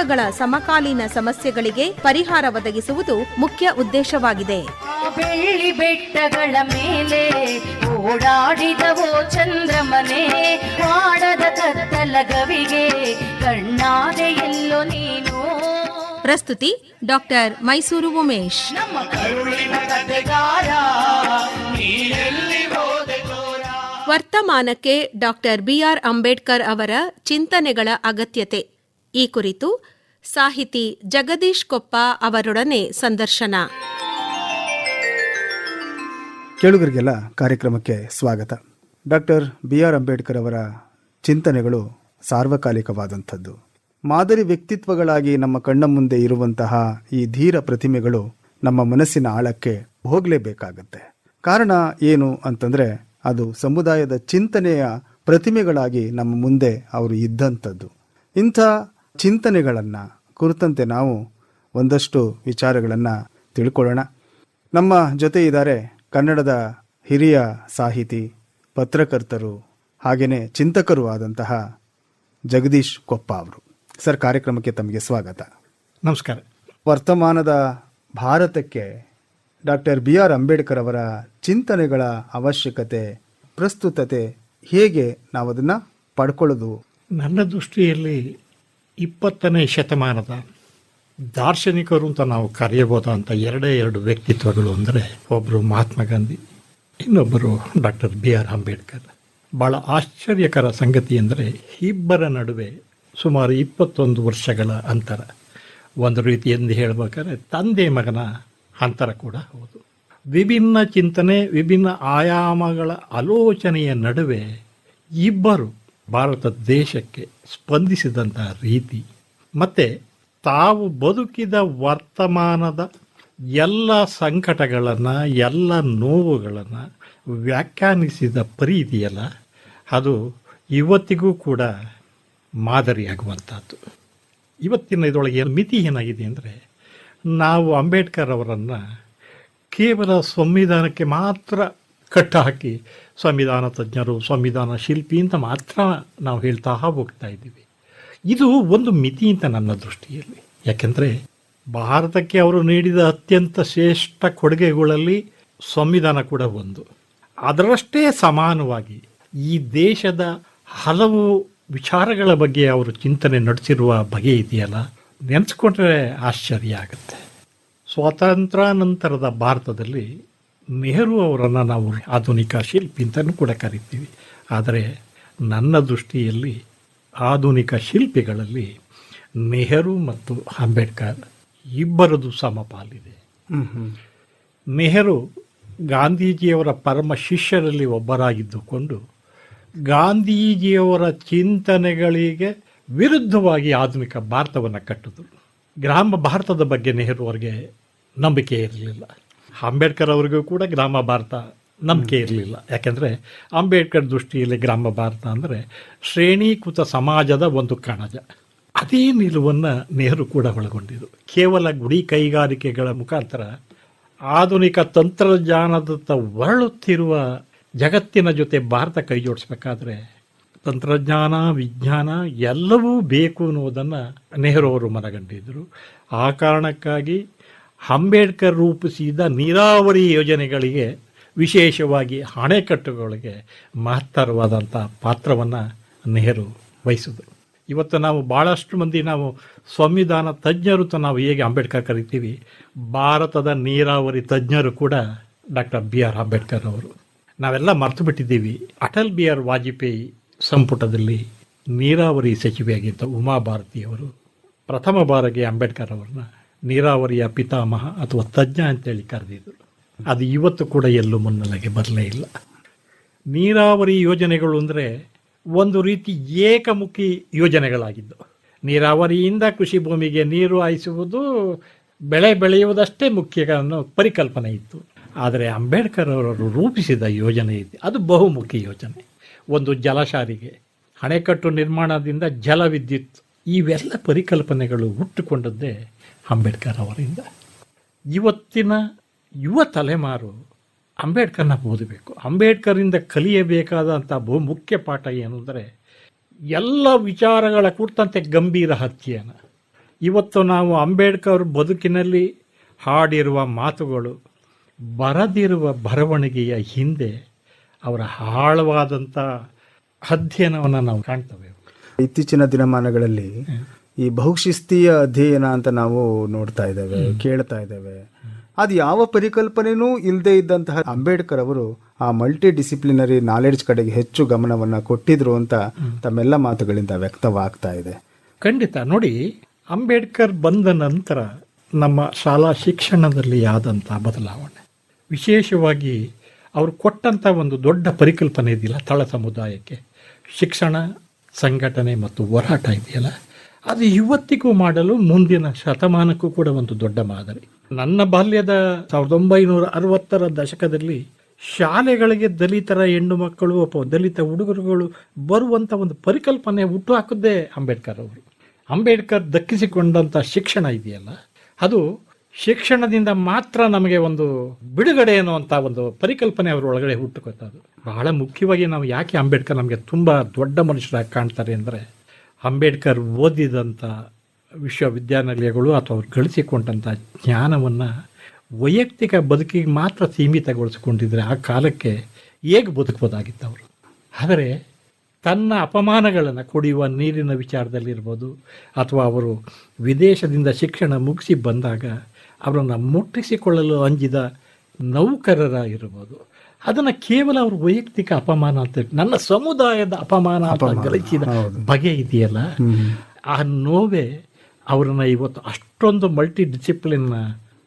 ಜನಾಂಗಗಳ ಸಮಕಾಲೀನ ಸಮಸ್ಯೆಗಳಿಗೆ ಪರಿಹಾರ ಒದಗಿಸುವುದು ಮುಖ್ಯ ಉದ್ದೇಶವಾಗಿದೆ. ಬೆಳ್ಳಿ ಬೆಟ್ಟಗಳ ಮೇಲೆ ಓಡಾಡಿದವೋ ಚಂದ್ರಮನೆ ಕತ್ತಲಗವಿಗೆ ಎಲ್ಲೋ ನೀನು. ಪ್ರಸ್ತುತಿ ಡಾಕ್ಟರ್ ಮೈಸೂರು ಉಮೇಶ್. ನಮ್ಮ ಕರುಳಿನ ವರ್ತಮಾನಕ್ಕೆ ಡಾಕ್ಟರ್ ಬಿಆರ್ ಅಂಬೇಡ್ಕರ್ ಅವರ ಚಿಂತನೆಗಳ ಅಗತ್ಯತೆ. ಈ ಕುರಿತು ಸಾಹಿತಿ ಜಗದೀಶ್ ಕೊಪ್ಪ ಅವರೊಡನೆ ಸಂದರ್ಶನ. ಕೇಳುಗರಿಗೆಲ್ಲ ಕಾರ್ಯಕ್ರಮಕ್ಕೆ ಸ್ವಾಗತ. ಡಾಕ್ಟರ್ ಬಿ ಆರ್ ಅಂಬೇಡ್ಕರ್ ಅವರ ಚಿಂತನೆಗಳು ಸಾರ್ವಕಾಲಿಕವಾದಂಥದ್ದು. ಮಾದರಿ ವ್ಯಕ್ತಿತ್ವಗಳಾಗಿ ನಮ್ಮ ಕಣ್ಣ ಮುಂದೆ ಇರುವಂತಹ ಈ ಧೀರ ಪ್ರತಿಮೆಗಳು ನಮ್ಮ ಮನಸ್ಸಿನ ಆಳಕ್ಕೆ ಹೋಗಲೇಬೇಕಾಗತ್ತೆ. ಕಾರಣ ಏನು ಅಂತಂದರೆ, ಅದು ಸಮುದಾಯದ ಚಿಂತನೆಯ ಪ್ರತಿಮೆಗಳಾಗಿ ನಮ್ಮ ಮುಂದೆ ಅವರು ಇದ್ದಂಥದ್ದು. ಇಂಥ ಚಿಂತನೆಗಳನ್ನ ಕುರಿತಂತೆ ನಾವು ಒಂದಷ್ಟು ವಿಚಾರಗಳನ್ನು ತಿಳ್ಕೊಳ್ಳೋಣ. ನಮ್ಮ ಜೊತೆ ಇದ್ದಾರೆ ಕನ್ನಡದ ಹಿರಿಯ ಸಾಹಿತಿ ಪತ್ರಕರ್ತರು ಹಾಗೆಯೇ ಚಿಂತಕರು ಆದಂತಹ ಜಗದೀಶ್ ಕೊಪ್ಪ ಅವರು. ಸರ್ ಕಾರ್ಯಕ್ರಮಕ್ಕೆ ತಮಗೆ ಸ್ವಾಗತ. ನಮಸ್ಕಾರ. ವರ್ತಮಾನದ ಭಾರತಕ್ಕೆ ಡಾಕ್ಟರ್ ಬಿ ಆರ್ ಅಂಬೇಡ್ಕರ್ ಅವರ ಚಿಂತನೆಗಳ ಅವಶ್ಯಕತೆ ಪ್ರಸ್ತುತತೆ ಹೇಗೆ ನಾವು ಅದನ್ನು ಪಡ್ಕೊಳ್ಳೋದು? ನನ್ನ ದೃಷ್ಟಿಯಲ್ಲಿ ಇಪ್ಪತ್ತನೇ ಶತಮಾನದ ದಾರ್ಶನಿಕರು ಅಂತ ನಾವು ಕರೆಯಬಹುದಂತ ಎರಡೇ ಎರಡು ವ್ಯಕ್ತಿತ್ವಗಳು ಅಂದರೆ ಒಬ್ಬರು ಮಹಾತ್ಮ ಗಾಂಧಿ ಇನ್ನೊಬ್ಬರು ಡಾಕ್ಟರ್ ಬಿ ಆರ್ ಅಂಬೇಡ್ಕರ್. ಭಾಳ ಆಶ್ಚರ್ಯಕರ ಸಂಗತಿ ಅಂದರೆ ಇಬ್ಬರ ನಡುವೆ ಸುಮಾರು ಇಪ್ಪತ್ತೊಂದು ವರ್ಷಗಳ ಅಂತರ. ಒಂದು ರೀತಿಯಿಂದ ಹೇಳಬೇಕಾದ್ರೆ ತಂದೆ ಮಗನ ಅಂತರ ಕೂಡ ಹೌದು. ವಿಭಿನ್ನ ಚಿಂತನೆ, ವಿಭಿನ್ನ ಆಯಾಮಗಳ ಆಲೋಚನೆಯ ನಡುವೆ ಇಬ್ಬರು ಭಾರತ ದೇಶಕ್ಕೆ ಸ್ಪಂದಿಸಿದಂತಹ ರೀತಿ. ಮತ್ತು ತಾವು ಬದುಕಿದ ವರ್ತಮಾನದ ಎಲ್ಲ ಸಂಕಟಗಳನ್ನು, ಎಲ್ಲ ನೋವುಗಳನ್ನು ವ್ಯಾಖ್ಯಾನಿಸಿದ ಪರಿ ಇದೆಯಲ್ಲ ಅದು ಇವತ್ತಿಗೂ ಕೂಡ ಮಾದರಿಯಾಗುವಂಥದ್ದು. ಇವತ್ತಿನ ಇದರೊಳಗೆ ಮಿತಿ ಏನಾಗಿದೆ ಅಂದರೆ, ನಾವು ಅಂಬೇಡ್ಕರ್ ಅವರನ್ನು ಕೇವಲ ಸಂವಿಧಾನಕ್ಕೆ ಮಾತ್ರ ಕಟ್ಟ ಹಾಕಿ ಸಂವಿಧಾನ ತಜ್ಞರು ಸಂವಿಧಾನ ಶಿಲ್ಪಿ ಅಂತ ಮಾತ್ರ ನಾವು ಹೇಳ್ತಾ ಹೋಗ್ತಾ ಇದ್ದೀವಿ. ಇದು ಒಂದು ಮಿತಿ ಅಂತ ನನ್ನ ದೃಷ್ಟಿಯಲ್ಲಿ. ಯಾಕೆಂದರೆ ಭಾರತಕ್ಕೆ ಅವರು ನೀಡಿದ ಅತ್ಯಂತ ಶ್ರೇಷ್ಠ ಕೊಡುಗೆಗಳಲ್ಲಿ ಸಂವಿಧಾನ ಕೂಡ ಒಂದು. ಅದರಷ್ಟೇ ಸಮಾನವಾಗಿ ಈ ದೇಶದ ಹಲವು ವಿಚಾರಗಳ ಬಗ್ಗೆ ಅವರು ಚಿಂತನೆ ನಡೆಸಿರುವ ಬಗೆ ಇದೆಯಲ್ಲ, ನೆನೆಸ್ಕೊಂಡ್ರೆ ಆಶ್ಚರ್ಯ ಆಗುತ್ತೆ. ಸ್ವಾತಂತ್ರ್ಯಾನಂತರದ ಭಾರತದಲ್ಲಿ ನೆಹರು ಅವರನ್ನು ನಾವು ಆಧುನಿಕ ಶಿಲ್ಪಿ ಅಂತಲೂ ಕೂಡ ಕರಿತೀವಿ. ಆದರೆ ನನ್ನ ದೃಷ್ಟಿಯಲ್ಲಿ ಆಧುನಿಕ ಶಿಲ್ಪಿಗಳಲ್ಲಿ ನೆಹರು ಮತ್ತು ಅಂಬೇಡ್ಕರ್ ಇಬ್ಬರದು ಸಮಪಾಲಿದೆ. ನೆಹರು ಗಾಂಧೀಜಿಯವರ ಪರಮ ಶಿಷ್ಯರಲ್ಲಿ ಒಬ್ಬರಾಗಿದ್ದುಕೊಂಡು ಗಾಂಧೀಜಿಯವರ ಚಿಂತನೆಗಳಿಗೆ ವಿರುದ್ಧವಾಗಿ ಆಧುನಿಕ ಭಾರತವನ್ನು ಕಟ್ಟಿದ್ರು. ಗ್ರಾಮ ಭಾರತದ ಬಗ್ಗೆ ನೆಹರು ಅವರಿಗೆ ನಂಬಿಕೆ ಇರಲಿಲ್ಲ. ಅಂಬೇಡ್ಕರ್ ಅವರಿಗೂ ಕೂಡ ಗ್ರಾಮ ಭಾರತ ನಂಬಿಕೆ ಇರಲಿಲ್ಲ. ಯಾಕೆಂದರೆ ಅಂಬೇಡ್ಕರ್ ದೃಷ್ಟಿಯಲ್ಲಿ ಗ್ರಾಮ ಭಾರತ ಅಂದರೆ ಶ್ರೇಣೀಕೃತ ಸಮಾಜದ ಒಂದು ಕಣಜ. ಅದೇ ನಿಲುವನ್ನು ನೆಹರು ಕೂಡ ಒಳಗೊಂಡಿದ್ದು. ಕೇವಲ ಗುಡಿ ಕೈಗಾರಿಕೆಗಳ ಮುಖಾಂತರ ಆಧುನಿಕ ತಂತ್ರಜ್ಞಾನದತ್ತ ಹೊರಳುತ್ತಿರುವ ಜಗತ್ತಿನ ಜೊತೆ ಭಾರತ ಕೈ ಜೋಡಿಸ್ಬೇಕಾದ್ರೆ ತಂತ್ರಜ್ಞಾನ ವಿಜ್ಞಾನ ಎಲ್ಲವೂ ಬೇಕು ಅನ್ನೋದನ್ನು ನೆಹರು ಅವರು ಮನಗಂಡಿದ್ದರು ಆ ಕಾರಣಕ್ಕಾಗಿ ಅಂಬೇಡ್ಕರ್ ರೂಪಿಸಿದ ನೀರಾವರಿ ಯೋಜನೆಗಳಿಗೆ ವಿಶೇಷವಾಗಿ ಅಣೆಕಟ್ಟುಗಳಿಗೆ ಮಹತ್ತರವಾದಂಥ ಪಾತ್ರವನ್ನು ನೆಹರು ವಹಿಸಿದರು. ಇವತ್ತು ನಾವು ಭಾಳಷ್ಟು ಮಂದಿ ನಾವು ಸಂವಿಧಾನ ತಜ್ಞರು ಅಂತ ನಾವು ಹೇಗೆ ಅಂಬೇಡ್ಕರ್ ಕರಿತೀವಿ, ಭಾರತದ ನೀರಾವರಿ ತಜ್ಞರು ಕೂಡ ಡಾಕ್ಟರ್ ಬಿ ಆರ್ ಅಂಬೇಡ್ಕರ್ ಅವರು. ನಾವೆಲ್ಲ ಮರೆತು ಬಿಟ್ಟಿದ್ದೀವಿ. ಅಟಲ್ ಬಿ ಆರ್ ವಾಜಪೇಯಿ ಸಂಪುಟದಲ್ಲಿ ನೀರಾವರಿ ಸಚಿವೆಯಾಗಿದ್ದ ಉಮಾ ಭಾರತಿಯವರು ಪ್ರಥಮ ಬಾರಿಗೆ ಅಂಬೇಡ್ಕರ್ ಅವರನ್ನ ನೀರಾವರಿಯ ಪಿತಾಮಹ ಅಥವಾ ತಜ್ಞ ಅಂತೇಳಿ ಕರೆದಿದ್ರು ಅದು ಇವತ್ತು ಕೂಡ ಎಲ್ಲೂ ಮುನ್ನೆಲೆಗೆ ಬರಲೇ ಇಲ್ಲ. ನೀರಾವರಿ ಯೋಜನೆಗಳು ಅಂದರೆ ಒಂದು ರೀತಿ ಏಕಮುಖಿ ಯೋಜನೆಗಳಾಗಿದ್ದು. ನೀರಾವರಿಯಿಂದ ಕೃಷಿ ಭೂಮಿಗೆ ನೀರು ಹಾಯಿಸುವುದು, ಬೆಳೆ ಬೆಳೆಯುವುದಷ್ಟೇ ಮುಖ್ಯ ಅನ್ನೋ ಪರಿಕಲ್ಪನೆ ಇತ್ತು. ಆದರೆ ಅಂಬೇಡ್ಕರ್ ಅವರು ರೂಪಿಸಿದ ಯೋಜನೆ ಇದೆ. ಅದು ಬಹುಮುಖಿ ಯೋಜನೆ. ಒಂದು ಜಲಶಾರಿಗೆ, ಅಣೆಕಟ್ಟು ನಿರ್ಮಾಣದಿಂದ ಜಲ ವಿದ್ಯುತ್ ಇವೆಲ್ಲ ಪರಿಕಲ್ಪನೆಗಳು ಹುಟ್ಟುಕೊಂಡದ್ದೇ ಅಂಬೇಡ್ಕರ್ ಅವರಿಂದ. ಇವತ್ತಿನ ಯುವ ತಲೆಮಾರು ಅಂಬೇಡ್ಕರ್ನ ಓದಬೇಕು. ಅಂಬೇಡ್ಕರಿಂದ ಕಲಿಯಬೇಕಾದಂಥ ಬಹು ಮುಖ್ಯ ಪಾಠ ಏನು ಅಂದರೆ ಎಲ್ಲ ವಿಚಾರಗಳ ಕುರಿತಂತೆ ಗಂಭೀರ ಹತ್ಯೆಯನ್ನು ಇವತ್ತು ನಾವು ಅಂಬೇಡ್ಕರ್ ಬದುಕಿನಲ್ಲಿ ಹಾಡಿರುವ ಮಾತುಗಳು ಬರದಿರುವ ಬರವಣಿಗೆಯ ಹಿಂದೆ ಅವರ ಆಳವಾದಂಥ ಅಧ್ಯಯನವನ್ನು ನಾವು ಕಾಣ್ತೇವೆ. ಇತ್ತೀಚಿನ ದಿನಮಾನಗಳಲ್ಲಿ ಈ ಬಹುಶಿಸ್ತೀಯ ಅಧ್ಯಯನ ಅಂತ ನಾವು ನೋಡ್ತಾ ಇದ್ದೇವೆ ಕೇಳ್ತಾ ಇದ್ದೇವೆ. ಅದು ಯಾವ ಪರಿಕಲ್ಪನೆನೂ ಇಲ್ಲದೆ ಇದ್ದಂತಹ ಅಂಬೇಡ್ಕರ್ ಅವರು ಆ ಮಲ್ಟಿ ಡಿಸಿಪ್ಲಿನರಿ ನಾಲೆಡ್ಜ್ ಕಡೆಗೆ ಹೆಚ್ಚು ಗಮನವನ್ನು ಕೊಟ್ಟಿದ್ರು ಅಂತ ತಮ್ಮೆಲ್ಲ ಮಾತುಗಳಿಂದ ವ್ಯಕ್ತವಾಗ್ತಾ ಇದೆ. ಖಂಡಿತ. ನೋಡಿ ಅಂಬೇಡ್ಕರ್ ಬಂದ ನಂತರ ನಮ್ಮ ಶಾಲಾ ಶಿಕ್ಷಣದಲ್ಲಿ ಆದಂಥ ಬದಲಾವಣೆ. ವಿಶೇಷವಾಗಿ ಅವರು ಕೊಟ್ಟಂಥ ಒಂದು ದೊಡ್ಡ ಪರಿಕಲ್ಪನೆ ಇದೆಯಲ್ಲ ತಳ ಸಮುದಾಯಕ್ಕೆ. ಶಿಕ್ಷಣ ಸಂಘಟನೆ ಮತ್ತು ಹೋರಾಟ ಇದೆಯಲ್ಲ ಅದು ಇವತ್ತಿಗೂ ಮಾಡಲು ಮುಂದಿನ ಶತಮಾನಕ್ಕೂ ಕೂಡ ಒಂದು ದೊಡ್ಡ ಮಾದರಿ. ನನ್ನ ಬಾಲ್ಯದ ಸಾವಿರದ ಒಂಬೈನೂರ ಅರವತ್ತರ ದಶಕದಲ್ಲಿ ಶಾಲೆಗಳಿಗೆ ದಲಿತರ ಹೆಣ್ಣು ಮಕ್ಕಳು ಅಥವಾ ದಲಿತ ಹುಡುಗರುಗಳು ಬರುವಂಥ ಒಂದು ಪರಿಕಲ್ಪನೆ ಹುಟ್ಟು ಹಾಕಿದ್ದೇ ಅಂಬೇಡ್ಕರ್ ಅವರು. ಅಂಬೇಡ್ಕರ್ ದಕ್ಕಿಸಿಕೊಂಡಂಥ ಶಿಕ್ಷಣ ಇದೆಯಲ್ಲ? ಅದು ಶಿಕ್ಷಣದಿಂದ ಮಾತ್ರ ನಮಗೆ ಒಂದು ಬಿಡುಗಡೆ ಅನ್ನುವಂಥ ಒಂದು ಪರಿಕಲ್ಪನೆ ಅವರ ಒಳಗಡೆ ಅದು ಬಹಳ ಮುಖ್ಯವಾಗಿ ನಾವು ಯಾಕೆ ಅಂಬೇಡ್ಕರ್ ನಮಗೆ ತುಂಬ ದೊಡ್ಡ ಮನುಷ್ಯರಾಗಿ ಕಾಣ್ತಾರೆ ಅಂದರೆ ಅಂಬೇಡ್ಕರ್ ಓದಿದಂಥ ವಿಶ್ವವಿದ್ಯಾನಿಲಯಗಳು ಅಥವಾ ಅವ್ರು ಗಳಿಸಿಕೊಂಡಂಥ ಜ್ಞಾನವನ್ನು ವೈಯಕ್ತಿಕ ಬದುಕಿಗೆ ಮಾತ್ರ ಸೀಮಿತಗೊಳಿಸಿಕೊಂಡಿದ್ರೆ ಆ ಕಾಲಕ್ಕೆ ಹೇಗೆ ಬದುಕ್ಬೋದಾಗಿತ್ತು ಅವರು? ಆದರೆ ತನ್ನ ಅಪಮಾನಗಳನ್ನು ಕುಡಿಯುವ ನೀರಿನ ವಿಚಾರದಲ್ಲಿರ್ಬೋದು ಅಥವಾ ಅವರು ವಿದೇಶದಿಂದ ಶಿಕ್ಷಣ ಮುಗಿಸಿ ಬಂದಾಗ ಅವರನ್ನು ಮುಟ್ಟಿಸಿಕೊಳ್ಳಲು ಅಂಜಿದ ನೌಕರರ ಇರ್ಬೋದು ಅದನ್ನು ಕೇವಲ ಅವ್ರ ವೈಯಕ್ತಿಕ ಅಪಮಾನ ಅಂತ ನನ್ನ ಸಮುದಾಯದ ಅಪಮಾನ ಅಂತ ಗಳಿಸಿದ ಬಗೆ ಇದೆಯಲ್ಲ? ಆ ನೋವೇ ಅವರನ್ನು ಇವತ್ತು ಅಷ್ಟೊಂದು ಮಲ್ಟಿ ಡಿಸಿಪ್ಲಿನ್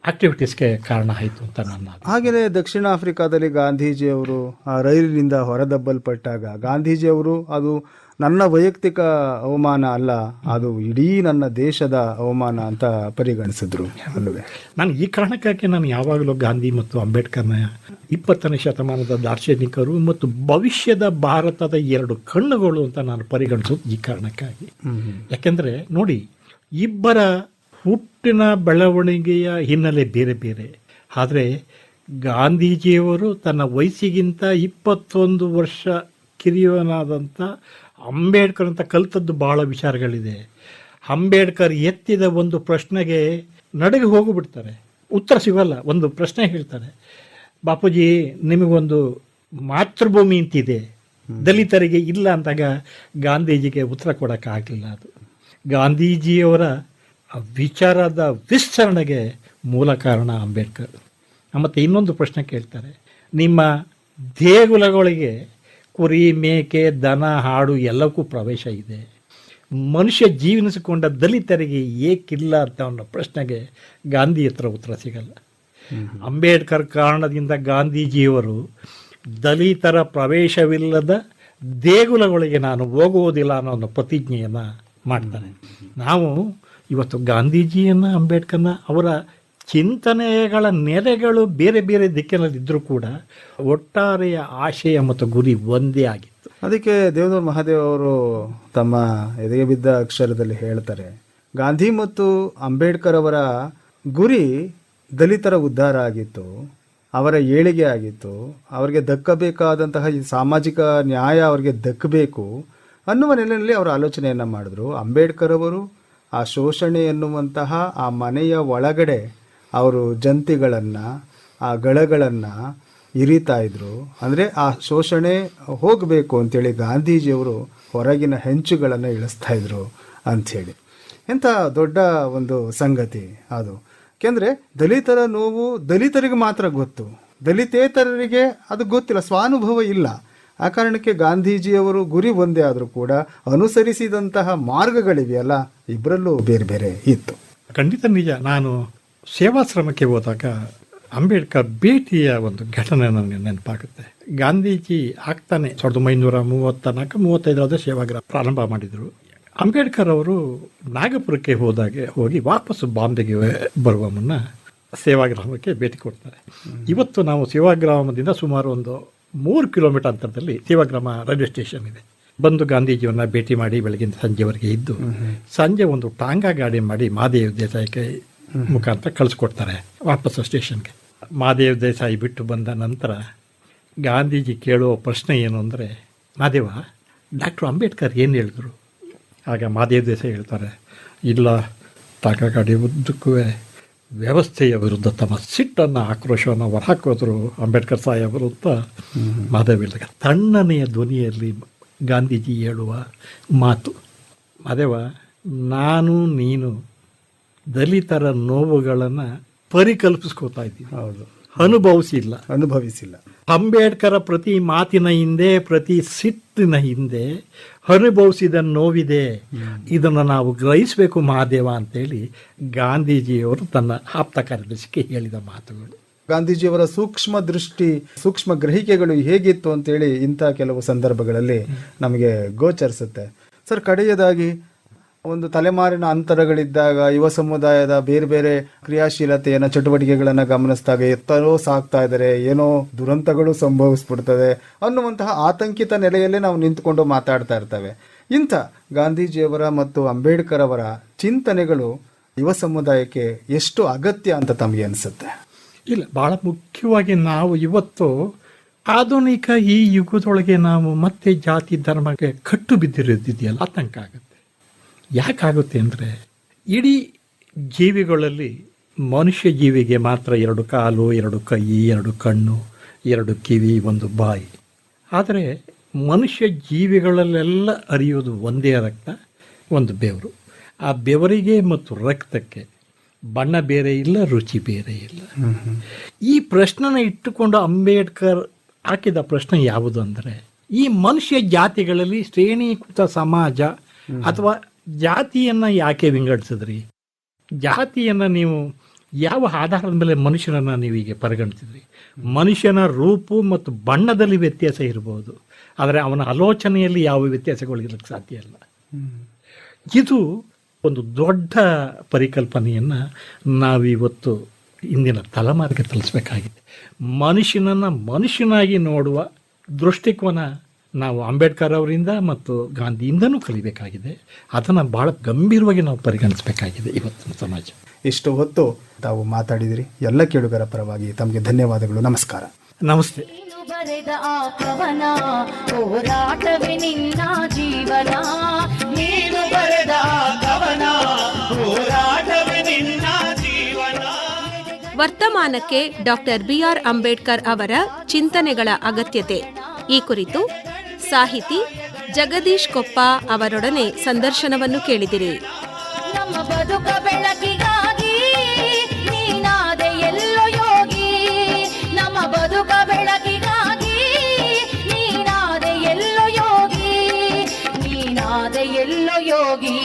ಆಕ್ಟಿವಿಟೀಸ್ಗೆ ಕಾರಣ ಆಯಿತು ಅಂತ ನನ್ನ ಹಾಗೆಯೇ ದಕ್ಷಿಣ ಆಫ್ರಿಕಾದಲ್ಲಿ ಗಾಂಧೀಜಿಯವರು ಆ ರೈಲಿನಿಂದ ಹೊರದಬ್ಬಲ್ಪಟ್ಟಾಗ ಗಾಂಧೀಜಿಯವರು ಅದು ನನ್ನ ವೈಯಕ್ತಿಕ ಅವಮಾನ ಅಲ್ಲ ಅದು ಇಡೀ ನನ್ನ ದೇಶದ ಅವಮಾನ ಅಂತ ಪರಿಗಣಿಸಿದ್ರು ಅಲ್ಲವೇ? ನಾನು ಈ ಕಾರಣಕ್ಕಾಗಿ ನಾನು ಯಾವಾಗಲೂ ಗಾಂಧಿ ಮತ್ತು ಅಂಬೇಡ್ಕರ್ನ ಇಪ್ಪತ್ತನೇ ಶತಮಾನದ ದಾರ್ಶನಿಕರು ಮತ್ತು ಭವಿಷ್ಯದ ಭಾರತದ ಎರಡು ಕಣ್ಣುಗಳು ಅಂತ ನಾನು ಪರಿಗಣಿಸೋದು ಈ ಕಾರಣಕ್ಕಾಗಿ. ಯಾಕೆಂದರೆ ನೋಡಿ ಇಬ್ಬರ ಹುಟ್ಟಿನ ಬೆಳವಣಿಗೆಯ ಹಿನ್ನೆಲೆ ಬೇರೆ ಬೇರೆ. ಆದರೆ ಗಾಂಧೀಜಿಯವರು ತನ್ನ ವಯಸ್ಸಿಗಿಂತ ಇಪ್ಪತ್ತೊಂದು ವರ್ಷ ಕಿರಿಯವನಾದಂಥ ಅಂಬೇಡ್ಕರ್ ಅಂತ ಕಲಿತದ್ದು ಭಾಳ ವಿಚಾರಗಳಿದೆ. ಅಂಬೇಡ್ಕರ್ ಎತ್ತಿದ ಒಂದು ಪ್ರಶ್ನೆಗೆ ನಡುಗೆ ಹೋಗಿಬಿಡ್ತಾರೆ. ಉತ್ತರ ಸಿಗಲ್ಲ ಒಂದು ಪ್ರಶ್ನೆ ಹೇಳ್ತಾರೆ. ಬಾಪೂಜಿ ನಿಮಗೊಂದು ಮಾತೃಭೂಮಿ ಅಂತಿದೆ. ದಲಿತರಿಗೆ ಇಲ್ಲ ಅಂದಾಗ ಗಾಂಧೀಜಿಗೆ ಉತ್ತರ ಕೊಡೋಕ್ಕಾಗಲಿಲ್ಲ ಅದು. ಗಾಂಧೀಜಿಯವರ ಆ ವಿಚಾರದ ವಿಸ್ತರಣೆಗೆ ಮೂಲ ಕಾರಣ ಅಂಬೇಡ್ಕರ್. ಮತ್ತು ಇನ್ನೊಂದು ಪ್ರಶ್ನೆ ಕೇಳ್ತಾರೆ. ನಿಮ್ಮ ದೇಗುಲಗಳಿಗೆ ಕುರಿ ಮೇಕೆ ದನ ಹಾಡು ಎಲ್ಲಕ್ಕೂ ಪ್ರವೇಶ ಇದೆ. ಮನುಷ್ಯ ಜೀವನಿಸಿಕೊಂಡ ದಲಿತರಿಗೆ ಏಕಿಲ್ಲ ಅಂತ ಅನ್ನೋ ಪ್ರಶ್ನೆಗೆ ಗಾಂಧಿ ಹತ್ರ ಉತ್ತರ ಸಿಗಲ್ಲ. ಅಂಬೇಡ್ಕರ್ ಕಾರಣದಿಂದ ಗಾಂಧೀಜಿಯವರು ದಲಿತರ ಪ್ರವೇಶವಿಲ್ಲದ ದೇಗುಲಗಳಿಗೆ ನಾನು ಹೋಗುವುದಿಲ್ಲ ಅನ್ನೋ ಒಂದು ಪ್ರತಿಜ್ಞೆಯನ್ನು ಮಾಡ್ತಾನೆ ನಾವು ಇವತ್ತು ಗಾಂಧೀಜಿಯನ್ನು ಅಂಬೇಡ್ಕರ್ನ ಅವರ ಚಿಂತನೆಗಳ ನೆಲೆಗಳು ಬೇರೆ ಬೇರೆ ದಿಕ್ಕಿನಲ್ಲಿ ಇದ್ದರೂ ಕೂಡ ಒಟ್ಟಾರೆಯ ಆಶಯ ಮತ್ತು ಗುರಿ ಒಂದೇ ಆಗಿತ್ತು. ಅದಕ್ಕೆ ದೇವದ ಮಹಾದೇವ್ ಅವರು ತಮ್ಮ ಎದೆಗೆ ಬಿದ್ದ ಅಕ್ಷರದಲ್ಲಿ ಹೇಳ್ತಾರೆ, ಗಾಂಧಿ ಮತ್ತು ಅಂಬೇಡ್ಕರ್ ಅವರ ಗುರಿ ದಲಿತರ ಉದ್ಧಾರ ಆಗಿತ್ತು, ಅವರ ಏಳಿಗೆ ಆಗಿತ್ತು, ಅವರಿಗೆ ದಕ್ಕಬೇಕಾದಂತಹ ಈ ಸಾಮಾಜಿಕ ನ್ಯಾಯ ಅವರಿಗೆ ದಕ್ಕಬೇಕು ಅನ್ನುವ ನೆಲೆಯಲ್ಲಿ ಅವರು ಆಲೋಚನೆಯನ್ನು ಮಾಡಿದ್ರು. ಅಂಬೇಡ್ಕರ್ ಅವರು ಆ ಶೋಷಣೆ ಎನ್ನುವಂತಹ ಆ ಮನೆಯ ಒಳಗಡೆ ಅವರು ಜಂತಿಗಳನ್ನು, ಆ ಗಳಗಳನ್ನು ಇರಿತಾ ಇದ್ರು. ಅಂದರೆ ಆ ಶೋಷಣೆ ಹೋಗಬೇಕು ಅಂತೇಳಿ ಗಾಂಧೀಜಿಯವರು ಹೊರಗಿನ ಹೆಂಚುಗಳನ್ನು ಇಳಿಸ್ತಾ ಇದ್ರು ಅಂಥೇಳಿ. ಎಂಥ ದೊಡ್ಡ ಒಂದು ಸಂಗತಿ ಅದು. ಏಕೆಂದರೆ ದಲಿತರ ನೋವು ದಲಿತರಿಗೆ ಮಾತ್ರ ಗೊತ್ತು. ದಲಿತೇತರರಿಗೆ ಅದು ಗೊತ್ತಿಲ್ಲ, ಸ್ವಾನುಭವ ಇಲ್ಲ. ಆ ಕಾರಣಕ್ಕೆ ಗಾಂಧೀಜಿಯವರು ಗುರಿ ಒಂದೇ ಆದರೂ ಕೂಡ ಅನುಸರಿಸಿದಂತಹ ಮಾರ್ಗಗಳಿವೆಯಲ್ಲ ಇಬ್ಬರಲ್ಲೂ ಬೇರೆ ಬೇರೆ ಇತ್ತು. ಖಂಡಿತ ನಿಜ. ನಾನು ಸೇವಾಶ್ರಮಕ್ಕೆ ಹೋದಾಗ ಅಂಬೇಡ್ಕರ್ ಭೇಟಿಯ ಒಂದು ಘಟನೆ ನನಗೆ ನೆನಪಾಗುತ್ತೆ. ಗಾಂಧೀಜಿ ಆಗ್ತಾನೆ ಸಾವಿರದ ಒಂಬೈನೂರ ಮೂವತ್ತ ನಾಲ್ಕು ಮೂವತ್ತೈದರಾದ ಸೇವಾಗ್ರಹ ಪ್ರಾರಂಭ ಮಾಡಿದರು. ಅಂಬೇಡ್ಕರ್ ಅವರು ನಾಗಪುರಕ್ಕೆ ಹೋದಾಗೆ ಹೋಗಿ ವಾಪಸ್ಸು ಬಾಂಬೆಗೆ ಬರುವ ಮುನ್ನ ಸೇವಾಗ್ರಾಮಕ್ಕೆ ಭೇಟಿ ಕೊಡ್ತಾರೆ. ಇವತ್ತು ನಾವು ಸೇವಾಗ್ರಾಮದಿಂದ ಸುಮಾರು ಒಂದು ಮೂರು ಕಿಲೋಮೀಟರ್ ಅಂತರದಲ್ಲಿ ಸೇವಾಗ್ರಾಮ ರೈಲ್ವೆ ಸ್ಟೇಷನ್ ಇದೆ. ಬಂದು ಗಾಂಧೀಜಿಯವನ್ನ ಭೇಟಿ ಮಾಡಿ ಬೆಳಗಿನ ಸಂಜೆವರೆಗೆ ಇದ್ದು ಸಂಜೆ ಒಂದು ಟಾಂಗಾ ಗಾಡಿ ಮಾಡಿ ಮಹಾದೇವ್ ದೇಸಾಯಿಗೆ ಮುಖಾಂತರ ಕಳಿಸ್ಕೊಡ್ತಾರೆ ವಾಪಸ್ಸು ಸ್ಟೇಷನ್ಗೆ. ಮಹಾದೇವ್ ದೇಸಾಯಿ ಬಿಟ್ಟು ಬಂದ ನಂತರ ಗಾಂಧೀಜಿ ಕೇಳುವ ಪ್ರಶ್ನೆ ಏನು ಅಂದರೆ ಮಹಾದೇವ ಡಾಕ್ಟರ್ ಅಂಬೇಡ್ಕರ್ ಏನು ಹೇಳಿದ್ರು? ಆಗ ಮಹಾದೇವ್ ದೇಸಾಯಿ ಹೇಳ್ತಾರೆ ಇಲ್ಲ ತಾಕಗಾಡಿ ಗಾಡಿ ಉದ್ದಕ್ಕೂ ವ್ಯವಸ್ಥೆಯ ವಿರುದ್ಧ ತಮ್ಮ ಸಿಟ್ಟನ್ನು ಆಕ್ರೋಶವನ್ನು ಹೊರಹಾಕೋದ್ರು ಅಂಬೇಡ್ಕರ್ ಸಾಹೇಬರು ಅಂತ ಮಾಧವ್ ಹೇಳಿದಾಗ ತಣ್ಣನೆಯ ಧ್ವನಿಯಲ್ಲಿ ಗಾಂಧೀಜಿ ಹೇಳುವ ಮಾತು ಮಾದೇವ ನಾನು ನೀನು ದಲಿತರ ನೋವುಗಳನ್ನು ಪರಿಕಲ್ಪಿಸ್ಕೋತಾ ಇದ್ದೀವಿ. ಹೌದು. ಅನುಭವಿಸಿಲ್ಲ. ಅನುಭವಿಸಿಲ್ಲ. ಅಂಬೇಡ್ಕರ ಪ್ರತಿ ಮಾತಿನ ಹಿಂದೆ ಪ್ರತಿ ಸಿಟ್ಟಿನ ಹಿಂದೆ ಅನುಭವಿಸಿದ ನೋವಿದೆ. ಇದನ್ನು ನಾವು ಗ್ರಹಿಸಬೇಕು ಮಹಾದೇವ ಅಂತೇಳಿ ಗಾಂಧೀಜಿಯವರು ತನ್ನ ಆಪ್ತ ಕಾರ್ಯದರ್ಶಿಗೆ ಹೇಳಿದ ಮಾತುಗಳು. ಗಾಂಧೀಜಿಯವರ ಸೂಕ್ಷ್ಮ ದೃಷ್ಟಿ ಸೂಕ್ಷ್ಮ ಗ್ರಹಿಕೆಗಳು ಹೇಗಿತ್ತು ಅಂತೇಳಿ ಇಂಥ ಕೆಲವು ಸಂದರ್ಭಗಳಲ್ಲಿ ನಮಗೆ ಗೋಚರಿಸುತ್ತೆ. ಸರ್ ಕಡೆಯದಾಗಿ ಒಂದು ತಲೆಮಾರಿನ ಅಂತರಗಳಿದ್ದಾಗ ಯುವ ಸಮುದಾಯದ ಬೇರೆ ಬೇರೆ ಕ್ರಿಯಾಶೀಲತೆಯನ್ನು, ಚಟುವಟಿಕೆಗಳನ್ನು ಗಮನಿಸಿದಾಗ ಎತ್ತರೋ ಸಾಕ್ತಾ ಇದ್ದಾರೆ ಏನೋ ದುರಂತಗಳು ಸಂಭವಿಸ್ಬಿಡ್ತದೆ ಅನ್ನುವಂತಹ ಆತಂಕಿತ ನೆಲೆಯಲ್ಲೇ ನಾವು ನಿಂತ್ಕೊಂಡು ಮಾತಾಡ್ತಾ ಇರ್ತವೆ. ಇಂಥ ಗಾಂಧೀಜಿಯವರ ಮತ್ತು ಅಂಬೇಡ್ಕರ್ ಅವರ ಚಿಂತನೆಗಳು ಯುವ ಸಮುದಾಯಕ್ಕೆ ಎಷ್ಟು ಅಗತ್ಯ ಅಂತ ತಮಗೆ ಅನಿಸುತ್ತೆ? ಇಲ್ಲ, ಬಹಳ ಮುಖ್ಯವಾಗಿ ನಾವು ಇವತ್ತು ಆಧುನಿಕ ಈ ಯುಗದೊಳಗೆ ನಾವು ಮತ್ತೆ ಜಾತಿ ಧರ್ಮಕ್ಕೆ ಕಟ್ಟು ಬಿದ್ದಿರೋದಿದೆಯಲ್ಲ, ಆತಂಕ ಆಗುತ್ತೆ. ಯಾಕಾಗುತ್ತೆ ಅಂದರೆ ಇಡೀ ಜೀವಿಗಳಲ್ಲಿ ಮನುಷ್ಯ ಜೀವಿಗೆ ಮಾತ್ರ ಎರಡು ಕಾಲು ಎರಡು ಕೈ ಎರಡು ಕಣ್ಣು ಎರಡು ಕಿವಿ ಒಂದು ಬಾಯಿ. ಆದರೆ ಮನುಷ್ಯ ಜೀವಿಗಳಲ್ಲೆಲ್ಲ ಅರಿಯೋದು ಒಂದೇ ರಕ್ತ ಒಂದು ಬೆವರು. ಆ ಬೆವರಿಗೆ ಮತ್ತು ರಕ್ತಕ್ಕೆ ಬಣ್ಣ ಬೇರೆ ಇಲ್ಲ ರುಚಿ ಬೇರೆ ಇಲ್ಲ. ಈ ಪ್ರಶ್ನೆನ ಇಟ್ಟುಕೊಂಡು ಅಂಬೇಡ್ಕರ್ ಹಾಕಿದ ಪ್ರಶ್ನೆ ಯಾವುದು ಅಂದರೆ ಈ ಮನುಷ್ಯ ಜಾತಿಗಳಲ್ಲಿ ಶ್ರೇಣೀಕೃತ ಸಮಾಜ ಅಥವಾ ಜಾತಿಯನ್ನು ಯಾಕೆ ವಿಂಗಡಿಸಿದ್ರಿ? ಜಾತಿಯನ್ನು ನೀವು ಯಾವ ಆಧಾರದ ಮೇಲೆ ಮನುಷ್ಯನನ್ನು ನೀವು ಹೀಗೆ ಪರಿಗಣಿಸಿದ್ರಿ? ಮನುಷ್ಯನ ರೂಪು ಮತ್ತು ಬಣ್ಣದಲ್ಲಿ ವ್ಯತ್ಯಾಸ ಇರಬಹುದು ಆದರೆ ಅವನ ಆಲೋಚನೆಯಲ್ಲಿ ಯಾವ ವ್ಯತ್ಯಾಸಗಳು ಇರಲಿಕ್ಕೆ ಸಾಧ್ಯ ಇಲ್ಲ. ಇದು ಒಂದು ದೊಡ್ಡ ಪರಿಕಲ್ಪನೆಯನ್ನು ನಾವಿವತ್ತು ಇಂದಿನ ತಲೆಮಾರಿಗೆ ತಲುಪಿಸ್ಬೇಕಾಗಿದೆ. ಮನುಷ್ಯನನ್ನು ಮನುಷ್ಯನಾಗಿ ನೋಡುವ ದೃಷ್ಟಿಕೋನ ನಾವು ಅಂಬೇಡ್ಕರ್ ಅವರಿಂದ ಮತ್ತು ಗಾಂಧಿಯಿಂದನೂ ಕಲಿಬೇಕಾಗಿದೆ. ಅದನ್ನು ಭಾಳ ಗಂಭೀರವಾಗಿ ನಾವು ಪರಿಗಣಿಸಬೇಕಾಗಿದೆ ಇವತ್ತಿನ ಸಮಾಜ. ಇಷ್ಟು ಹೊತ್ತು ತಾವು ಮಾತಾಡಿದಿರಿ. ಎಲ್ಲ ಕೇಳುಗರ ಪರವಾಗಿ ತಮಗೆ ಧನ್ಯವಾದಗಳು. ನಮಸ್ಕಾರ. ನಮಸ್ತೆ. ನೀನು ಬರೆದ ಆ ಕವನ ಹೋರಾಟವೇ ನಿನ್ನ ಜೀವನ. ನೀನು ಬರೆದ ಆ ಕವನ ಹೋರಾಟವೇ ನಿನ್ನ ಜೀವನ. ವರ್ತಮಾನಕ್ಕೆ ಡಾಕ್ಟರ್ ಬಿಆರ್ ಅಂಬೇಡ್ಕರ್ ಅವರ ಚಿಂತನೆಗಳ ಅಗತ್ಯತೆ. ಈ ಕುರಿತು ಸಾಹಿತಿ ಜಗದೀಶ್ ಕೊಪ್ಪ ಅವರೊಡನೆ ಸಂದರ್ಶನವನ್ನು ಕೇಳಿದಿರಿ. ನಮ್ಮ ಬದುಕ ಬೆಳಕಿಗಾಗಿ ನೀನಾದೆ ಎಲ್ಲೋ ಯೋಗಿ. ನಮ್ಮ ಬದುಕ ಬೆಳಕಿಗಾಗಿ ನೀನಾದೆ ಎಲ್ಲೋ ಯೋಗಿ. ನೀನಾದೆ ಎಲ್ಲೋ ಯೋಗಿ.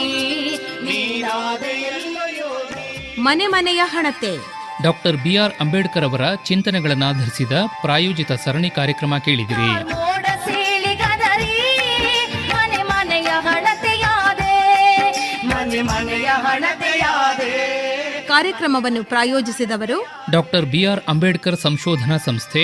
ನೀನಾದೆ ಎಲ್ಲೋ ಯೋಗಿ. ಮನೆ ಮನೆಯ ಹಣತೆ. ಡಾಕ್ಟರ್ ಬಿಆರ್ ಅಂಬೇಡ್ಕರ್ ಅವರ ಚಿಂತನೆಗಳನ್ನಾಧರಿಸಿದ ಪ್ರಾಯೋಜಿತ ಸರಣಿ ಕಾರ್ಯಕ್ರಮ ಕೇಳಿದಿರಿ. ಕಾರ್ಯಕ್ರಮವನ್ನು ಪ್ರಾಯೋಜಿಸಿದವರು ಡಾಕ್ಟರ್ ಬಿಆರ್ ಅಂಬೇಡ್ಕರ್ ಸಂಶೋಧನಾ ಸಂಸ್ಥೆ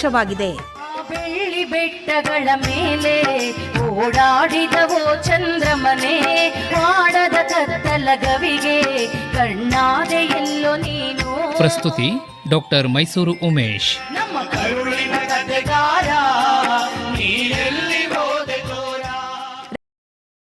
ದೇಶವಾಗಿದೆ ಆ ಬೆಳ್ಳಿ ಬೆಟ್ಟಗಳ ಮೇಲೆ ಓಡಾಡಿದವೋ ಚಂದ್ರಮನೆ ಮಾಡದ ಕತ್ತಲಗವಿಗೆ ಕಣ್ಣಾದೆ ಎಲ್ಲೋ ನೀನು. ಪ್ರಸ್ತುತಿ ಡಾಕ್ಟರ್ ಮೈಸೂರು ಉಮೇಶ್. ನಮ್ಮ ಕರುಳಿನ ಕತೆಗಾರ